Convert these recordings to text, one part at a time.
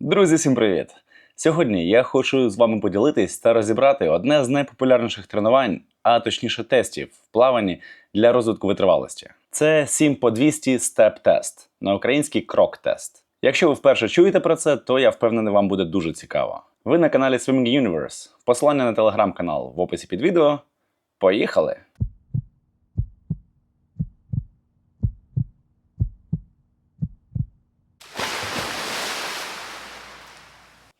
Друзі, всім привіт! Сьогодні я хочу з вами поділитись та розібрати одне з найпопулярніших тренувань, а точніше тестів в плаванні для розвитку витривалості. Це 7 по 200 степ тест на український крок тест. Якщо ви вперше чуєте про це, то я впевнений, вам буде дуже цікаво. Ви на каналі Swimming Universe. Посилання на телеграм-канал в описі під відео. Поїхали!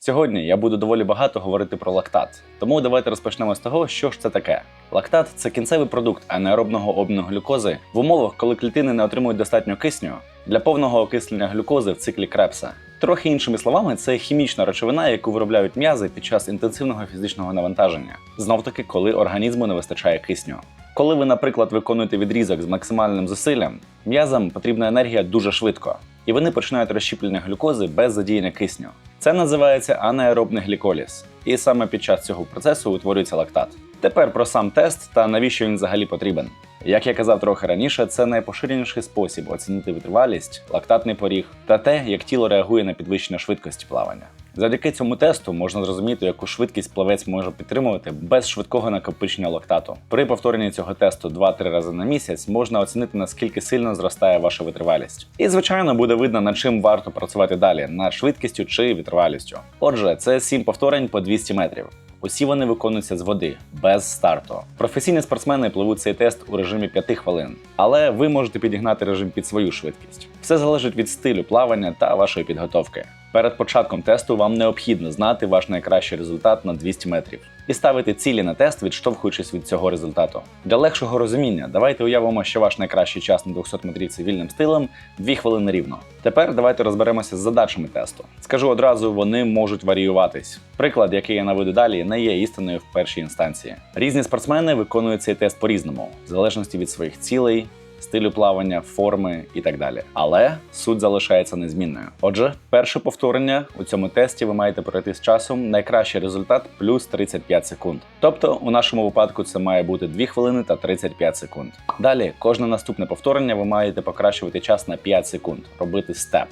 Сьогодні я буду доволі багато говорити про лактат, тому давайте розпочнемо з того, що ж це таке. Лактат це кінцевий продукт анаеробного обміну глюкози в умовах, коли клітини не отримують достатньо кисню для повного окислення глюкози в циклі Крепса. Трохи іншими словами, це хімічна речовина, яку виробляють м'язи під час інтенсивного фізичного навантаження, знов таки, коли організму не вистачає кисню. Коли ви, наприклад, виконуєте відрізок з максимальним зусиллям, м'язам потрібна енергія дуже швидко, і вони починають розщіплення глюкози без задіяння кисню. Це називається анаеробний гліколіз, і саме під час цього процесу утворюється лактат. Тепер про сам тест та навіщо він взагалі потрібен. Як я казав трохи раніше, це найпоширеніший спосіб оцінити витривалість, лактатний поріг та те, як тіло реагує на підвищення швидкості плавання. Завдяки цьому тесту можна зрозуміти, яку швидкість плавець може підтримувати без швидкого накопичення лактату. При повторенні цього тесту 2-3 рази на місяць можна оцінити наскільки сильно зростає ваша витривалість. І звичайно буде видно, над чим варто працювати далі над швидкістю чи витривалістю. Отже, це 7 повторень по 200 метрів. Усі вони виконуються з води без старту. Професійні спортсмени пливуть цей тест у режимі 5 хвилин, але ви можете підігнати режим під свою швидкість. Все залежить від стилю плавання та вашої підготовки. Перед початком тесту вам необхідно знати ваш найкращий результат на 200 метрів і ставити цілі на тест, відштовхуючись від цього результату. Для легшого розуміння, давайте уявимо, що ваш найкращий час на 200 метрівці вільним стилем 2 хвилини рівно. Тепер давайте розберемося з задачами тесту. Скажу одразу, вони можуть варіюватись. Приклад, який я наведу далі, не є істиною в першій інстанції. Різні спортсмени виконують цей тест по-різному, в залежності від своїх цілей, стилю плавання, форми і так далі. Але суть залишається незмінною. Отже, перше повторення у цьому тесті ви маєте пройти з часом найкращий результат плюс 35 секунд. Тобто, у нашому випадку це має бути 2 хвилини та 35 секунд. Далі, кожне наступне повторення ви маєте покращувати час на 5 секунд, робити степ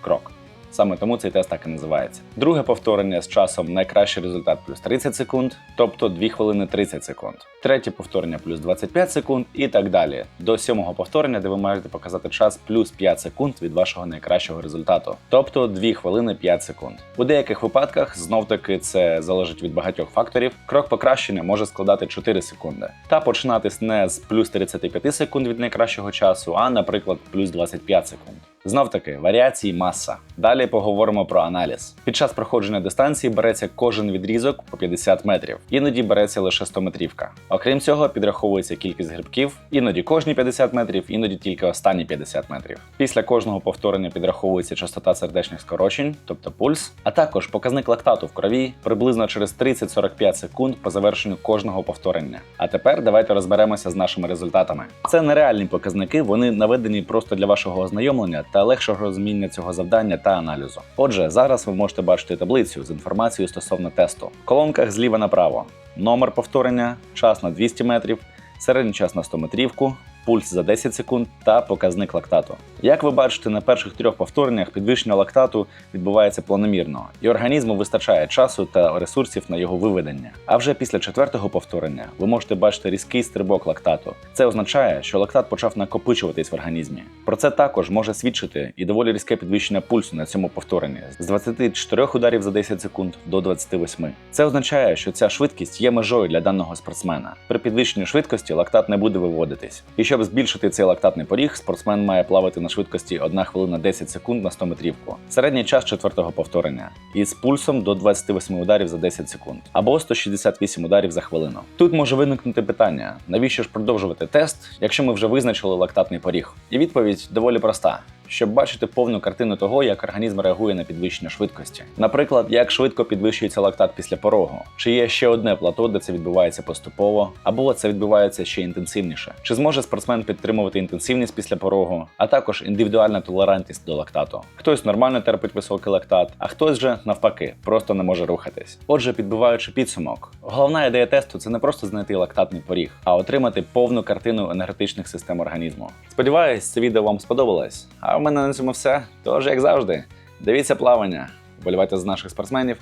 крок. Саме тому цей тест так і називається. Друге повторення з часом найкращий результат плюс 30 секунд, тобто 2 хвилини 30 секунд. Третє повторення плюс 25 секунд і так далі. До сьомого повторення, де ви маєте показати час плюс 5 секунд від вашого найкращого результату, тобто 2 хвилини 5 секунд. У деяких випадках знов таки це залежить від багатьох факторів. Крок покращення може складати 4 секунди, та починатись не з плюс 35 секунд від найкращого часу, а, наприклад, плюс 25 секунд. Знов таки, варіації маса. Далі поговоримо про аналіз. Під час проходження дистанції береться кожен відрізок по 50 метрів, іноді береться лише 100 метрівка. Окрім цього, підраховується кількість грибків, іноді кожні 50 метрів, іноді тільки останні 50 метрів. Після кожного повторення підраховується частота сердечних скорочень, тобто пульс, а також показник лактату в крові приблизно через 30-45 секунд по завершенню кожного повторення. А тепер давайте розберемося з нашими результатами. Це нереальні показники, вони наведені просто для вашого ознайомлення та легшого розуміння цього завдання та аналізу. Отже, зараз ви можете бачити таблицю з інформацією стосовно тесту. В колонках зліва направо номер повторення, час на 200 метрів, середній час на 100 метрівку, пульс за 10 секунд та показник лактату. Як ви бачите, на перших трьох повтореннях підвищення лактату відбувається планомірно, і організму вистачає часу та ресурсів на його виведення. А вже після четвертого повторення ви можете бачити різкий стрибок лактату. Це означає, що лактат почав накопичуватись в організмі. Про це також може свідчити і доволі різке підвищення пульсу на цьому повторенні з 24 ударів за 10 секунд до 28. Це означає, що ця швидкість є межою для даного спортсмена. При підвищенні швидкості лактат не буде виводитись. І щоб збільшити цей лактатний поріг, спортсмен має плавати на швидкості 1 хвилина 10 секунд на 100 метрівку. Середній час четвертого повторення із пульсом до 28 ударів за 10 секунд або 168 ударів за хвилину. Тут може виникнути питання: навіщо ж продовжувати тест, якщо ми вже визначили лактатний поріг? І відповідь доволі проста. Щоб бачити повну картину того, як організм реагує на підвищення швидкості. Наприклад, як швидко підвищується лактат після порогу, чи є ще одне плато, де це відбувається поступово, або це відбувається ще інтенсивніше. Чи зможе спортсмен підтримувати інтенсивність після порогу, а також індивідуальна толерантність до лактату. Хтось нормально терпить високий лактат, а хтось же навпаки просто не може рухатись. Отже, підбиваючи підсумок, головна ідея тесту це не просто знайти лактатний поріг, а отримати повну картину енергетичних систем організму. Сподіваюсь, це відео вам сподобалось. А а в мене на цьому все. Тож, як завжди, дивіться плавання, вболівайте з наших спортсменів,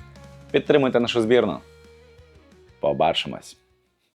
підтримуйте нашу збірну. Побачимось!